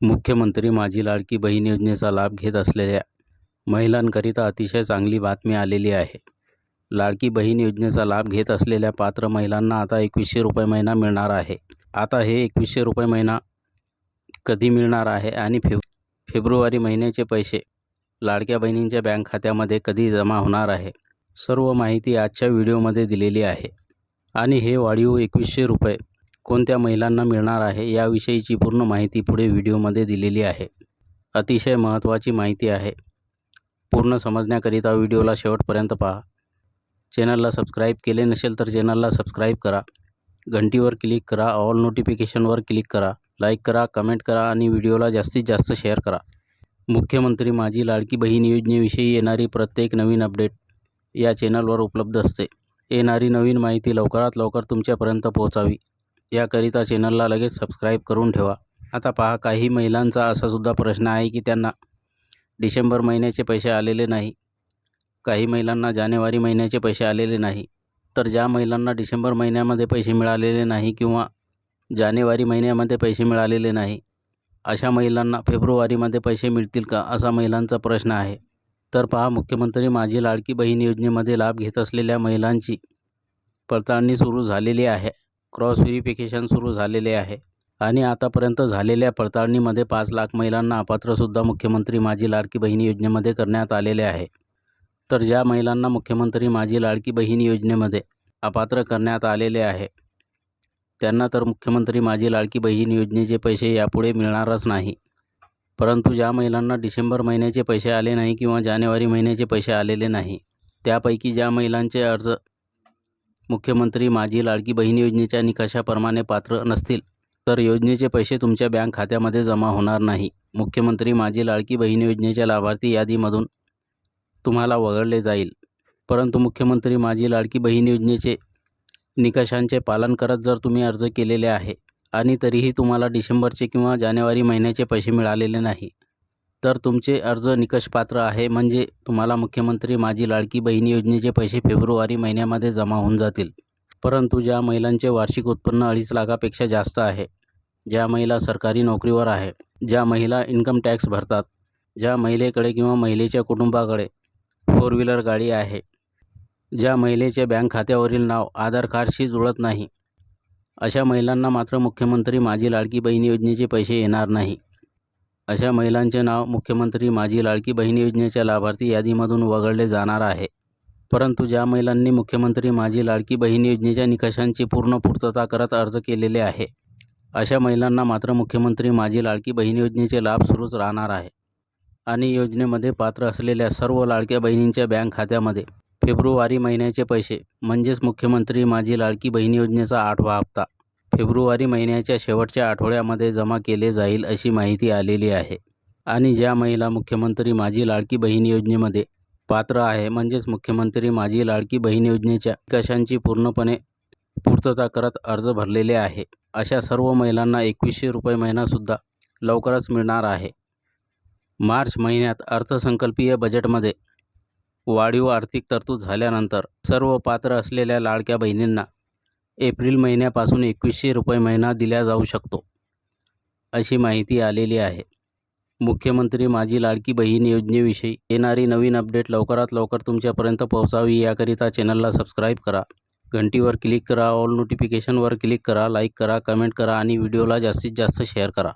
मुख्यमंत्री माझी लाडकी बहीण योजनेचा लाभ घेत असलेल्या महिलांकरिता अतिशय चांगली बातमी आलेली आहे. लाडकी बहीण योजनेचा लाभ घेत असलेल्या पात्र महिलांना आता एकवीसशे रुपये महिना मिळणार आहे. आता हे एकवीसशे रुपये महिना कधी मिळणार आहे आणि फेब फेब्रुवारी महिन्याचे पैसे लाडक्या बहिणींच्या बँक खात्यामध्ये कधी जमा होणार आहे? सर्व माहिती आजच्या व्हिडिओमध्ये दिलेली आहे. आणि हे वाढीव एकवीसशे रुपये कोणत्या महिलांना मिळणार आहे याविषयीची पूर्ण माहिती पुढे व्हिडिओमध्ये दिलेली आहे. अतिशय महत्त्वाची माहिती आहे. पूर्ण समजण्याकरिता व्हिडिओला शेवटपर्यंत पहा. चॅनलला सबस्क्राईब केले नसेल तर चॅनलला सबस्क्राईब करा. घंटीवर क्लिक करा ऑल नोटिफिकेशनवर क्लिक करा लाईक करा कमेंट करा आणि व्हिडिओला जास्तीत जास्त शेअर करा. मुख्यमंत्री माझी लाडकी बहीण योजनेविषयी येणारी प्रत्येक नवीन अपडेट या चॅनलवर उपलब्ध असते. येणारी नवीन माहिती लवकरात लवकर तुमच्यापर्यंत पोहोचावी. याकरिता चॅनलला लगेच सबस्क्राईब करून ठेवा. आता पहा काही महिलांचा असासुद्धा प्रश्न आहे की त्यांना डिसेंबर महिन्याचे पैसे आलेले नाही. काही महिलांना जानेवारी महिन्याचे पैसे आलेले नाही. तर ज्या महिलांना डिसेंबर महिन्यामध्ये पैसे मिळालेले नाही किंवा जानेवारी महिन्यामध्ये पैसे मिळालेले नाही अशा महिलांना फेब्रुवारीमध्ये पैसे मिळतील का असा महिलांचा प्रश्न आहे. तर पहा मुख्यमंत्री माझी लाडकी बहीण योजनेमध्ये लाभ घेत असलेल्या महिलांची पडताळणी सुरू झालेली आहे. क्रॉस व्हेरिफिकेशन सुरू झालेले आहे. आणि आतापर्यंत झालेल्या पडताळणीमध्ये पाच लाख महिलांना अपात्रसुद्धा मुख्यमंत्री माझी लाडकी बहीण योजनेमध्ये करण्यात आलेले आहे. तर ज्या महिलांना मुख्यमंत्री माझी लाडकी बहीण योजनेमध्ये अपात्र करण्यात आलेले आहे त्यांना तर मुख्यमंत्री माझी लाडकी बहीण योजनेचे पैसे यापुढे मिळणारच नाही. परंतु ज्या महिलांना डिसेंबर महिन्याचे पैसे आले नाही किंवा जानेवारी महिन्याचे पैसे आलेले नाही त्यापैकी ज्या महिलांचे अर्ज मुख्यमंत्री माझी लाडकी बहीण योजनेच्या निकषाप्रमाणे पात्र नसतील तर योजनेचे पैसे तुमच्या बँक खात्यामध्ये जमा होणार नाही. मुख्यमंत्री माझी लाडकी बहीण योजनेच्या लाभार्थी यादीमधून तुम्हाला वगळले जाईल. परंतु मुख्यमंत्री माझी लाडकी बहीण योजनेचे निकषांचे पालन करत जर तुम्ही अर्ज केलेले आहे आणि तरीही तुम्हाला डिसेंबरचे किंवा जानेवारी महिन्याचे पैसे मिळालेले नाही तर तुमचे अर्ज निकषपात्र आहे. म्हणजे तुम्हाला मुख्यमंत्री माझी लाडकी बहीण योजनेचे पैसे फेब्रुवारी महिन्यामध्ये जमा होऊन जातील. परंतु ज्या महिलांचे वार्षिक उत्पन्न अडीच लाखापेक्षा जास्त आहे ज्या महिला सरकारी नोकरीवर आहे ज्या महिला इन्कम टॅक्स भरतात ज्या महिलेकडे किंवा महिलेच्या कुटुंबाकडे फोर व्हीलर गाडी आहे ज्या महिलेचे बँक खात्यावरील नाव आधार कार्डशी जुळत नाही अशा महिलांना मात्र मुख्यमंत्री माझी लाडकी बहीण योजनेचे पैसे येणार नाही. अशा महिलांचे नाव मुख्यमंत्री माझी लाडकी बहीण योजनेच्या लाभार्थी यादीमधून वगळले जाणार आहे. परंतु ज्या महिलांनी मुख्यमंत्री माझी लाडकी बहीण योजनेच्या निकषांची पूर्ण पूर्तता करत अर्ज केलेले आहे अशा महिलांना मात्र मुख्यमंत्री माझी लाडकी बहीण योजनेचे लाभ सुरूच राहणार आहे आणि योजनेमध्ये पात्र असलेल्या सर्व लाडक्या बहिणींच्या बँक खात्यामध्ये फेब्रुवारी महिन्याचे पैसे म्हणजेच मुख्यमंत्री माझी लाडकी बहीण योजनेचा आठवा हप्ता. फेब्रुवारी महिन्याच्या शेवटच्या आठवड्यामध्ये जमा केले जाईल अशी माहिती आलेली आहे. आणि ज्या महिला मुख्यमंत्री माझी लाडकी बहीण योजनेमध्ये पात्र आहे म्हणजेच मुख्यमंत्री माझी लाडकी बहीण योजनेच्या निकषांची पूर्णपणे पूर्तता करत अर्ज भरलेले आहे. अशा सर्व महिलांना एकवीसशे रुपये महिनासुद्धा लवकरच मिळणार आहे. मार्च महिन्यात अर्थसंकल्पीय बजेटमध्ये वाढीव आर्थिक तरतूद झाल्यानंतर सर्व पात्र असलेल्या लाडक्या बहिणींना एप्रिल महिन्यापासून एकवीसशे रुपये महिना दिला जाऊ शकतो अशी माहिती आलेली आहे. मुख्यमंत्री माझी लाडकी बहीण योजनेविषयी येणारी नवीन अपडेट लवकरात लवकर तुमच्यापर्यंत पोहोचावी याकरिता चॅनलला सबस्क्राईब करा. घंटीवर क्लिक करा ऑल नोटिफिकेशनवर क्लिक करा लाईक करा कमेंट करा आणि व्हिडिओला जास्तीत जास्त शेअर करा.